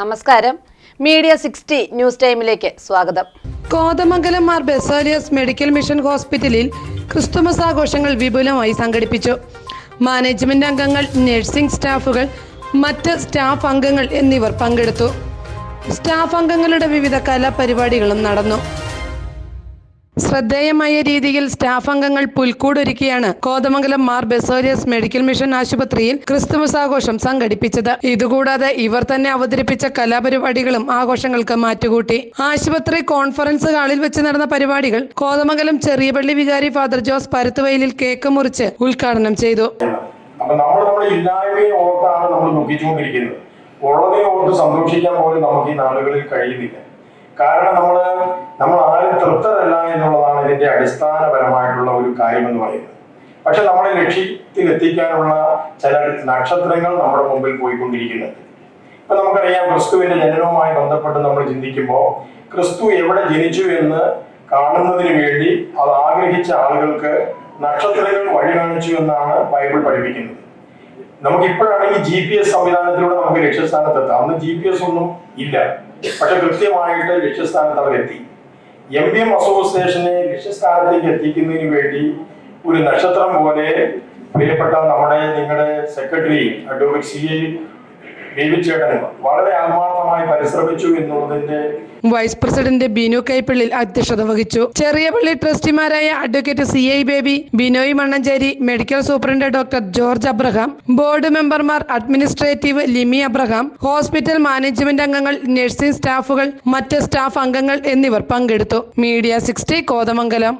നമസ്കാരം. Media sixty news ടൈമിലേക്ക് സ്വാഗതം. കോതമംഗലം മാർ ബെസാലിയസ് മെഡിക്കൽ മിഷൻ ഹോസ്പിറ്റലിൽ ക്രിസ്തുമസ് ആഘോഷങ്ങൾ വിപുലമായി സംഘടിപ്പിച്ചു. മാനേജ്മെന്റ് അംഗങ്ങൾ നഴ്സിംഗ് സ്റ്റാഫുകൾ മറ്റ് സ്റ്റാഫ് അംഗങ്ങൾ എന്നിവർ പങ്കെടുത്തു. സ്റ്റാഫ് അംഗങ്ങളുടെ വിവിധ കലാപരിപാടികളും നടന്നു. ശ്രദ്ധേയമായ രീതിയിൽ സ്റ്റാഫ് അംഗങ്ങൾ പുൽക്കൂടൊരുക്കിയാണ് കോതമംഗലം മാർ ബെസോരിയസ് മെഡിക്കൽ മിഷൻ ആശുപത്രിയിൽ ക്രിസ്തുമസ് ആഘോഷം സംഘടിപ്പിച്ചത്. ഇതുകൂടാതെ ഇവർ തന്നെ അവതരിപ്പിച്ച കലാപരിപാടികളും ആഘോഷങ്ങൾക്ക് മാറ്റുകൂട്ടി. ആശുപത്രി കോൺഫറൻസ് ഹാളിൽ വെച്ച് നടന്ന പരിപാടികൾ കോതമംഗലം ചെറിയപള്ളി വികാരി ഫാദർ ജോസ് പരുത്തുവയലിൽ കേക്ക് മുറിച്ച് ഉദ്ഘാടനം ചെയ്തു. നമ്മൾ നമ്മുടെ ഓർത്താണ് നമ്മൾ സന്തോഷിക്കാൻ പോലും നമുക്ക് ഈ നാളുകളിൽ കഴിയുന്നില്ല. കാരണം നമ്മൾ നമ്മൾ ആരും തൃപ്തരല്ല. ഇതിന്റെ അടിസ്ഥാനപരമായിട്ടുള്ള ഒരു കാര്യം എന്ന് പറയുന്നത്. പക്ഷെ നമ്മളെ ലക്ഷ്യത്തിൽ എത്തിക്കാനുള്ള ചില നക്ഷത്രങ്ങൾ നമ്മുടെ മുമ്പിൽ പോയിക്കൊണ്ടിരിക്കുന്നുണ്ട്. ഇപ്പൊ നമുക്കറിയാം ക്രിസ്തുവിന്റെ ജനനവുമായി ബന്ധപ്പെട്ട് നമ്മൾ ചിന്തിക്കുമ്പോൾ ക്രിസ്തു എവിടെ ജനിച്ചു എന്ന് കാണുന്നതിന് വേണ്ടി അത് ആഗ്രഹിച്ച ആളുകൾക്ക് നക്ഷത്രങ്ങൾ വഴി കാണിച്ചു എന്നാണ് ബൈബിൾ പഠിപ്പിക്കുന്നത്. നമുക്ക് ഇപ്പോഴാണെങ്കിൽ ജി പി എസ് സംവിധാനത്തിലൂടെ നമുക്ക് ലക്ഷ്യസ്ഥാനത്ത് എത്താം അന്ന് ജി പി എസ് ഒന്നും ഇല്ല. പക്ഷെ കൃത്യമായിട്ട് ലക്ഷ്യസ്ഥാനത്ത് അവരെത്തി എം ബി എം അസോസിയേഷനെ ലക്ഷ്യസ്ഥാനത്തേക്ക് എത്തിക്കുന്നതിന് വേണ്ടി ഒരു നക്ഷത്രം പോലെ പ്രിയപ്പെട്ട നമ്മുടെ നിങ്ങളുടെ സെക്രട്ടറി അഡ്വക്കേറ്റ് സി വളരെ ആത്മാർത്ഥമായി പരിശ്രമിച്ചു എന്നുള്ളതിന്റെ വൈസ് പ്രസിഡന്റ് ബിനു കൈപ്പള്ളിൽ അധ്യക്ഷത വഹിച്ചു. Cheriyapalli ട്രസ്റ്റിമാരായ advocate C I Baby Binoy Mannancheri medical superintendent doctor George Abraham board മെമ്പർമാർ administrative Limi Abraham hospital management അംഗങ്ങൾ നഴ്സിംഗ് സ്റ്റാഫുകൾ മറ്റ് സ്റ്റാഫ് അംഗങ്ങൾ എന്നിവർ പങ്കെടുത്തു. Media sixty Kothamangalam.